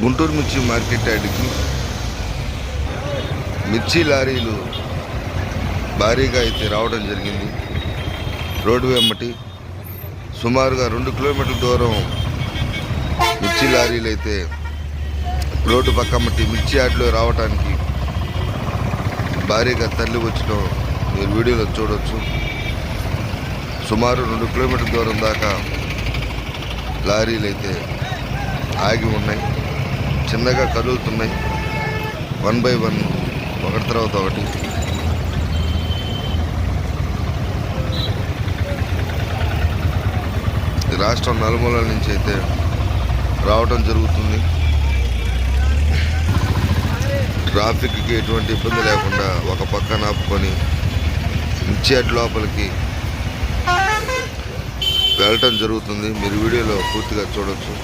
గుంటూరు మిర్చి మార్కెట్ యార్డ్కి మిర్చి లారీలు భారీగా అయితే రావడం జరిగింది. రోడ్డు వెంబటి సుమారుగా రెండు కిలోమీటర్ల దూరం మిర్చి లారీలు అయితే రోడ్డు పక్కమ్మటి మిర్చి యార్డ్లో రావడానికి భారీగా తల్లి వచ్చడం మీరు వీడియోలో చూడవచ్చు సుమారు రెండు కిలోమీటర్ల దూరం దాకా లారీలు అయితే ఆగి ఉన్నాయి. చిన్నగా కదులుతున్నాయి. వన్ బై వన్ ఒకటి తర్వాత ఒకటి. రాష్ట్రం నలుమూలల నుంచి అయితే రావడం జరుగుతుంది. ట్రాఫిక్కి ఎటువంటి ఇబ్బంది లేకుండా ఒక పక్కన ఆపుకొని మిర్చియాట్ లోపలికి వెళ్ళటం జరుగుతుంది. మీరు వీడియోలో పూర్తిగా చూడొచ్చు.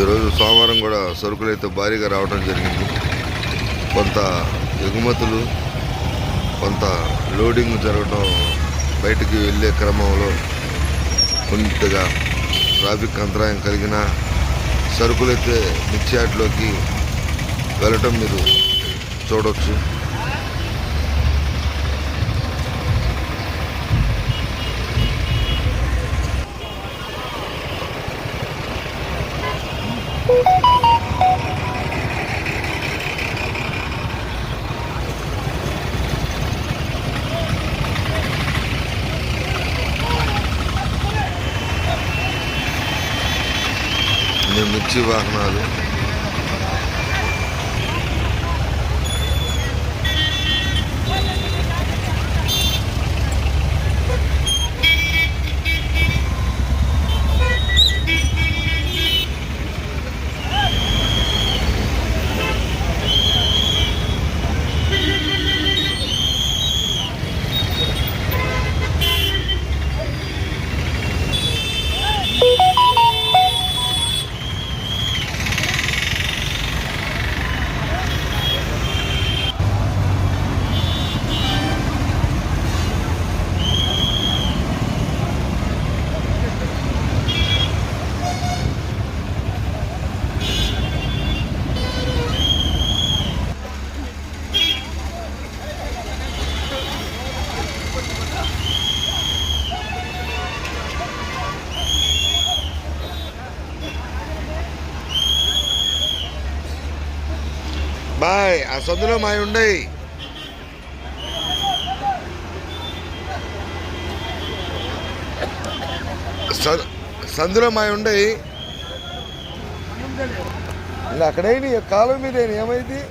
ఈరోజు సోమవారం కూడా సరుకులు అయితే భారీగా రావడం జరిగింది. కొంత ఎగుమతులు కొంత లోడింగ్ జరగడం బయటికి వెళ్ళే క్రమంలో కొంతగా ట్రాఫిక్ అంతరాయం కలిగిన సరుకులైతే మిర్చియాడ్లోకి వెళ్ళటం మీరు చూడవచ్చు మిర్చి వాహనాలు బాయ్ ఆ సొందులో మావి ఉండయి. స- సందులో మావి ఉండయి. ఇలా అక్కడైనా కాలం మీద ఏమైంది?